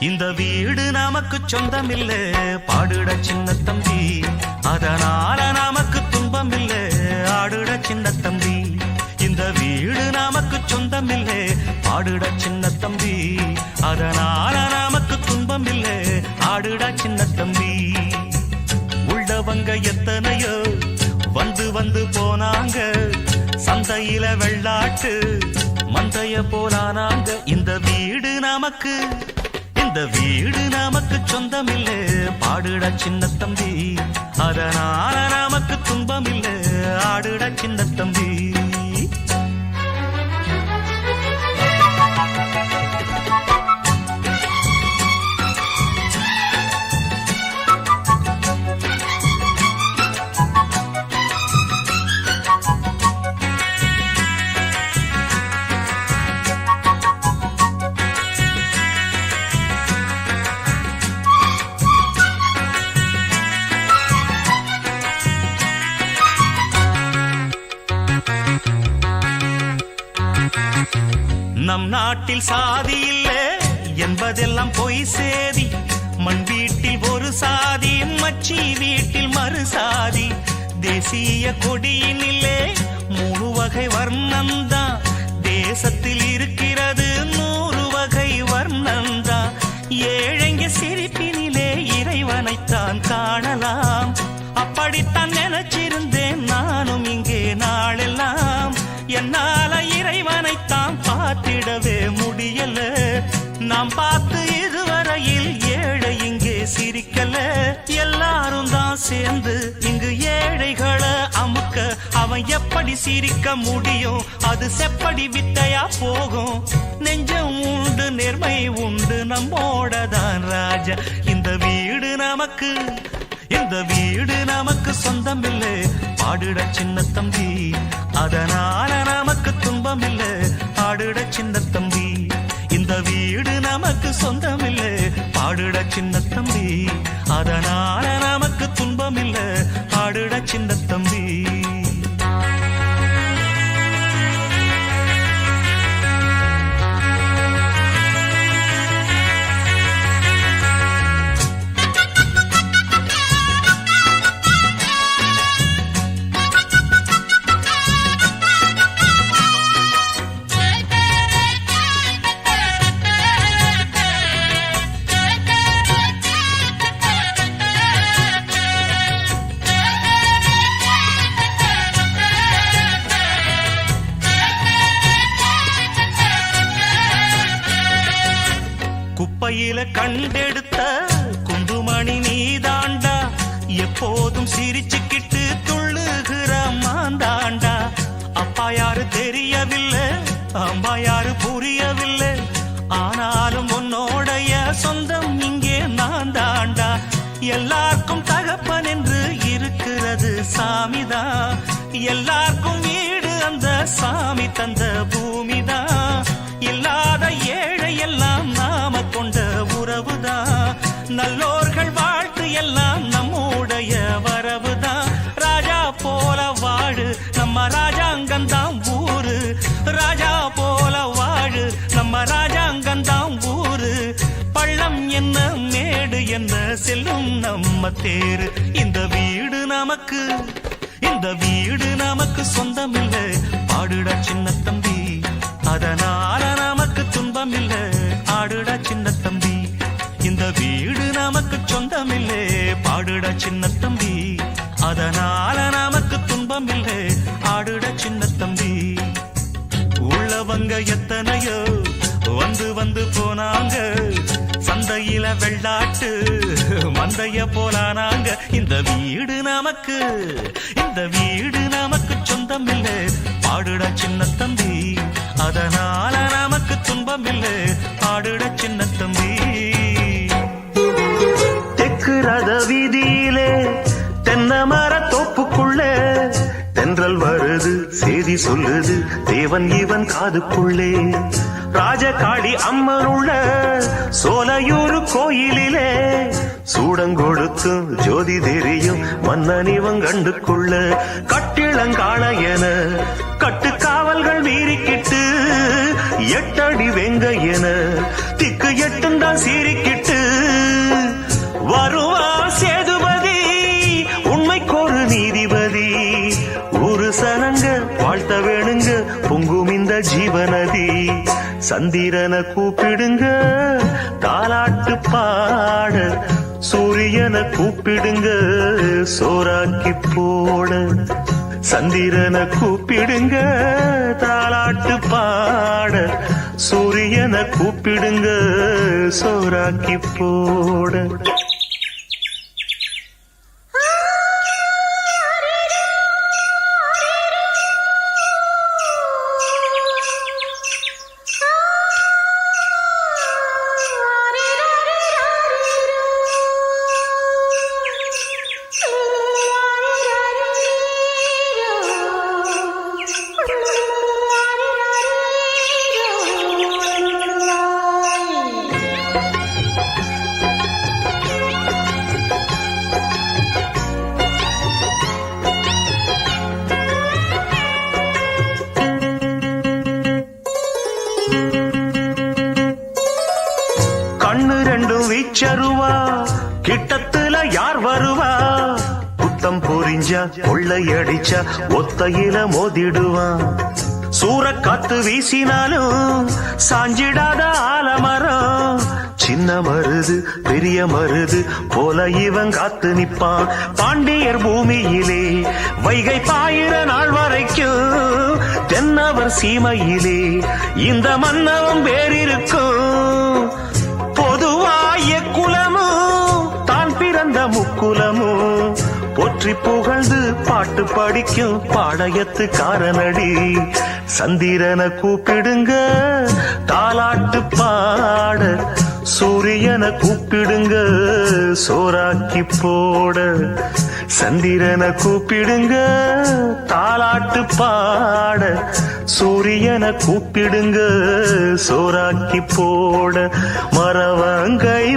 இந்த வீடு நமக்கு சொந்தமில்ல. பாடுட சின்ன தம்பி அதனால நமக்கு துன்பமில்ல. ஆடுட சின்ன தம்பி இந்த வீடு நமக்கு சொந்தமில்ல. பாடுட சின்ன தம்பி அதனால நமக்கு துன்பமில்ல. ஆடுட சின்ன தம்பி உள்ளவங்க எத்தனையோ வந்து வந்து போனாங்க. சந்தையில வெள்ளாட்டு மந்தைய போலானாங்க. இந்த வீடு நமக்கு இந்த வீடு நமக்கு சொந்தமில்ல. பாடுட சின்ன தம்பி. அதனால நமக்கு துன்பமில்ல. ஆடுட சின்ன தம்பி. நம் நாட்டில் சாதி இல்லை என்பதெல்லாம் பொய் சேதி. மண் வீட்டில் ஒரு சாதி மச்சி வீட்டில் மறு சாதி. தேசிய கொடியினிலே மூணு வகை வர்ணந்தான் தேசத்தில் இருக்கிறது நூறு வகை வர்ணந்தான் ஏழைங்க சிரிப்பினிலே இறைவனைத்தான் காணலாம். அப்படித்தான் நினைச்ச பார்த்திடவே முடியல. நாம் பார்த்து இதுவரையில் ஏழை இங்கே சிரிக்கல. எல்லாரும் தான் சேர்ந்து இங்கு ஏழைகளை அமுக்க அவன் எப்படி சிரிக்க முடியும்? அது செப்படி வித்தையா போகும்? நெஞ்சம் உண்டு நேர்மை உண்டு நம்மோட தான் ராஜா. இந்த வீடு நமக்கு இந்த வீடு நமக்கு சொந்தம் இல்லை பாடுட சின்ன தம்பி அதனால நமக்கு துன்பம் இல்லை சின்ன தம்பி இந்த வீடு நமக்கு சொந்தம் இல்லை பாடுட சின்ன தம்பி அதனால நமக்கு துன்பம் இல்லை பாடுட சின்ன தம்பி பையில கண்டெடுத்த குண்டுமணி நீதாண்டா. எப்போதும் சிரிச்சுக்கிட்டு துள்ளுகிற மாந்தாண்டா அப்பா யாரு தெரியவில்லை அம்மா யாரு புரியவில்லை. ஆனாலும் உன்னோடைய சொந்தம் இங்கே நான் தாண்டா எல்லாருக்கும் தகப்பன் என்று இருக்கிறது சாமிதான் எல்லாருக்கும் வீடு அந்த சாமி தந்த பூமிதான் நல்லோர்கள் வாழ்த்து எல்லாம் நம்முடைய வரவுதான். ராஜா போல வாழு நம்ம ராஜாங்கந்தான் ஊரு. ராஜா போல வாழு நம்ம ராஜாங்கந்தான் ஊரு. பள்ளம் என்ன மேடு என்ன செல்லும் நம்ம தேரு. இந்த வீடு நமக்கு இந்த வீடு நமக்கு சொந்தமில்லை. பாடுடா சின்ன தம்பி அதனால நமக்கு துன்பம் இல்ல ஆடுடா சின்ன ஆடுட சின்ன தம்பி. அதனால நமக்கு துன்பம் இல்லை ஆடுட சின்ன தம்பி. உள்ளவங்க எத்தனையோ வந்து வந்து போனாங்க. சந்தையில வெள்ளாட்டு மந்தைய போலானாங்க. இந்த வீடு நமக்கு இந்த வீடு நமக்கு சொந்தம் இல்லை பாடுட சின்ன தம்பி. அதனால சொல்லுது தேவன் இவன் காதுக்குள்ளே. ராஜகாளி அம்மன் உள்ள சோலையூர் கோயிலிலே. சூடங்கொடுத்தும் ஜோதி தெரியும் மன்னன் இவன் கண்டுக்குள்ள கட்டிளங்காண என கட்டு காவல்கள் மீறிக்கிட்டு எட்டடி வெங்க என திக்கு எட்டுந்தான் பொங்கும் இந்த ஜீவநதி சந்திரனை கூப்பிடுங்க தாலாட்டு பாட சூரியனை கூப்பிடுங்க சோறாக்கி போட. சந்திரனை கூப்பிடுங்க தாலாட்டு பாட சூரியனை கூப்பிடுங்க சோறாக்கி போட. சருவா கிட்டத்துல யார் வருவா? குத்தம் பொறிஞ்சா கொள்ளையடிச்சா ஒத்தையில மோதிடுவான் சூற காத்து வீசினாலும் சாஞ்சிடாத ஆலமரம். சின்ன மருது பெரிய மருது போல இவன் காத்து நிப்பான். பாண்டியர் பூமியிலே வைகை பாயிர நாள் வரைக்கும் தென்னவர் சீமையிலே இந்த மன்னவன் பேரிருக்கும் தான் பிறந்த முக்குலமும் போற்றி புகழ்ந்து பாட்டு படிக்கும் பாளையத்து காரனடி சந்திரனை கூப்பிடுங்க தாலாட்டு பாட. சூரியனை கூப்பிடுங்க சோறாக்கி போட. சந்திரனை கூப்பிடுங்க தாலாட்டு பாட. சூரியனை கூப்பிடுங்க சோறாக்கி போட. மரவங்கை